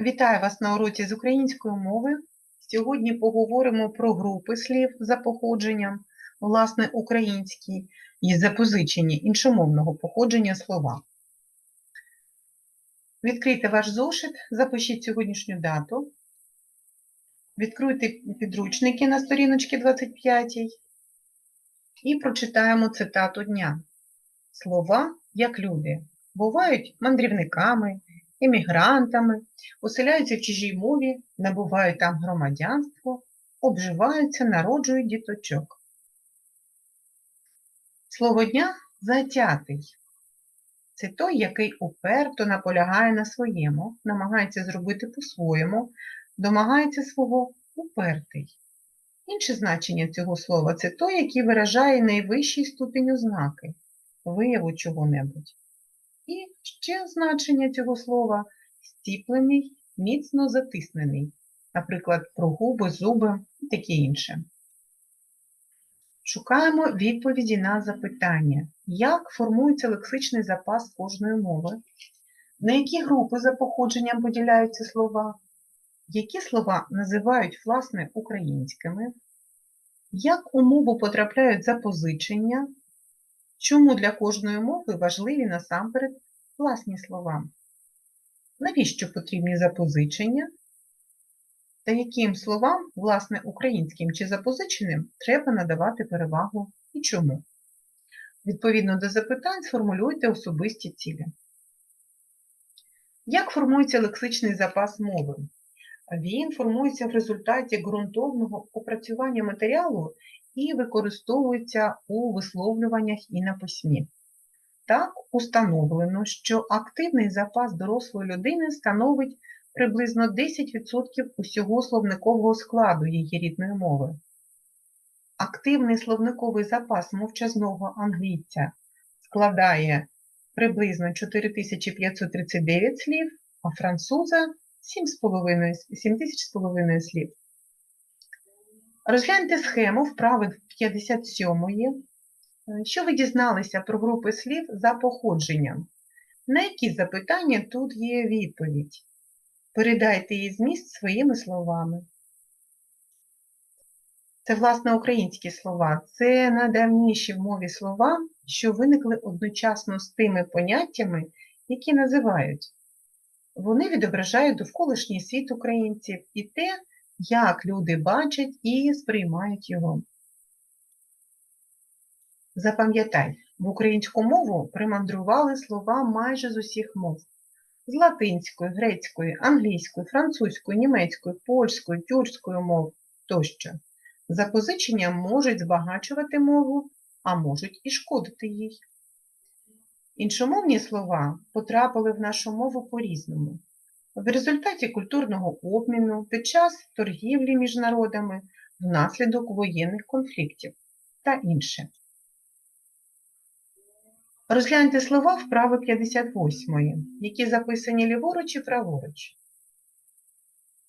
Вітаю вас на уроці з української мови. Сьогодні поговоримо про групи слів за походженням, власне, українські і запозичені іншомовного походження слова. Відкрийте ваш зошит, запишіть сьогоднішню дату, відкрийте підручники на сторіночці 25 і прочитаємо цитату дня. Слова як люди бувають мандрівниками, емігрантами, оселяються в чужій мові, набувають там громадянство, обживаються, народжують діточок. Слово дня затятий. Це той, який уперто наполягає на своєму, намагається зробити по-своєму, домагається свого упертий. Інше значення цього слова це той, який виражає найвищий ступінь ознаки, вияву чого-небудь. І ще значення цього слова стіплений, міцно затиснений, наприклад, про губи, зуби і таке інше. Шукаємо відповіді на запитання, як формується лексичний запас кожної мови, на які групи за походженням поділяються слова, які слова називають власне українськими, як у мову потрапляють запозичення, чому для кожної мови важливі насамперед власні слова, навіщо потрібні запозичення, та яким словам, власне, українським чи запозиченим, треба надавати перевагу і чому. Відповідно до запитань сформулюйте особисті цілі. Як формується лексичний запас мови? Він формується в результаті ґрунтовного опрацювання матеріалу і використовується у висловлюваннях і на письмі. Так установлено, що активний запас дорослої людини становить приблизно 10% усього словникового складу її рідної мови. Активний словниковий запас мовчазного англійця складає приблизно 4539 слів, а француза 7500 слів. Розгляньте схему вправи 57-ї. Що ви дізналися про групи слів за походженням? На які запитання тут є відповідь? Передайте її зміст своїми словами. Це, власне, українські слова. Це найдавніші в мові слова, що виникли одночасно з тими поняттями, які називають. Вони відображають довколишній світ українців і те, як люди бачать і сприймають його. Запам'ятай, в українську мову примандрували слова майже з усіх мов. З латинської, грецької, англійської, французької, німецької, польської, тюркської мов тощо. Запозичення можуть збагачувати мову, а можуть і шкодити їй. Іншомовні слова потрапили в нашу мову по-різному. В результаті культурного обміну, під час торгівлі між народами, внаслідок воєнних конфліктів та інше. Розгляньте слова вправи 58, які записані ліворуч і праворуч.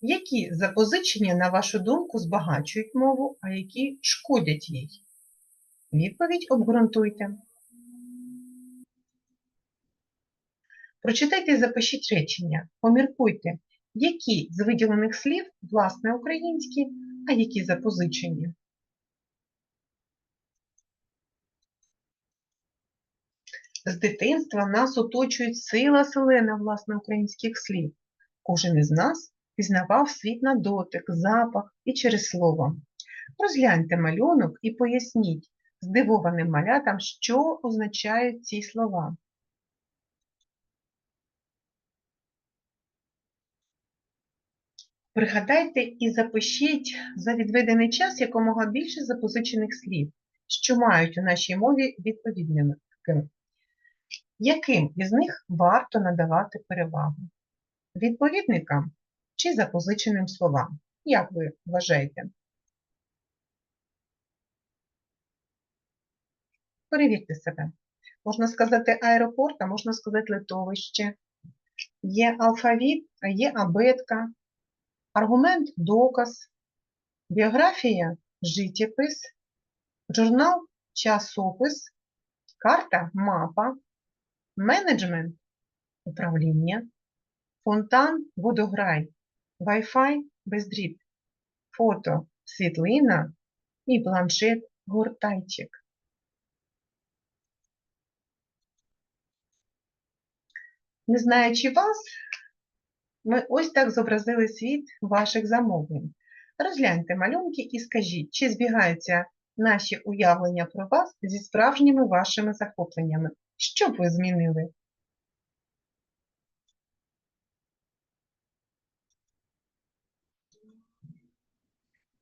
Які запозичення, на вашу думку, збагачують мову, а які шкодять їй? Відповідь обґрунтуйте. Прочитайте і запишіть речення. Поміркуйте, які з виділених слів власне українські, а які запозичені. З дитинства нас оточують сила селена власне українських слів. Кожен із нас пізнавав світ на дотик, запах і через слово. Розгляньте малюнок і поясніть здивованим малятам, що означають ці слова. Пригадайте і запишіть за відведений час якомога більше запозичених слів, що мають у нашій мові відповідними яким із них варто надавати перевагу? Відповідникам чи запозиченим словам? Як ви вважаєте? Перевірте себе. Можна сказати аеропорт, а можна сказати литовище. Є алфавіт, є абетка, аргумент доказ, біографія життєпис, журнал часопис, карта мапа, менеджмент управління, фонтан, водограй, Wi-Fi, бездріт, фото, світлина і планшет, гортайчик. Не знаючи вас, ми ось так зобразили світ ваших замовлень. Розгляньте малюнки і скажіть, чи збігаються наші уявлення про вас зі справжніми вашими захопленнями. Що б ви змінили?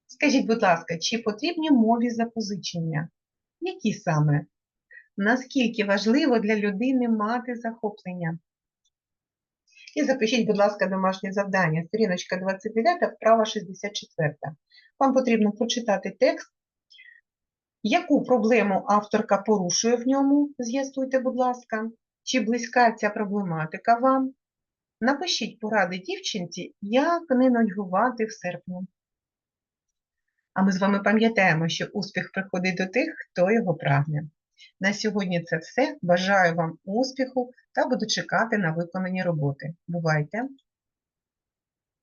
Скажіть, будь ласка, чи потрібні мові запозичення? Які саме? Наскільки важливо для людини мати захоплення? І запишіть, будь ласка, домашнє завдання. Сторіночка 29, вправа 64. Вам потрібно прочитати текст. Яку проблему авторка порушує в ньому? З'ясуйте, будь ласка. Чи близька ця проблематика вам? Напишіть поради дівчинці, як не нудьгувати в серпні. А ми з вами пам'ятаємо, що успіх приходить до тих, хто його прагне. На сьогодні це все. Бажаю вам успіху та буду чекати на виконані роботи. Бувайте!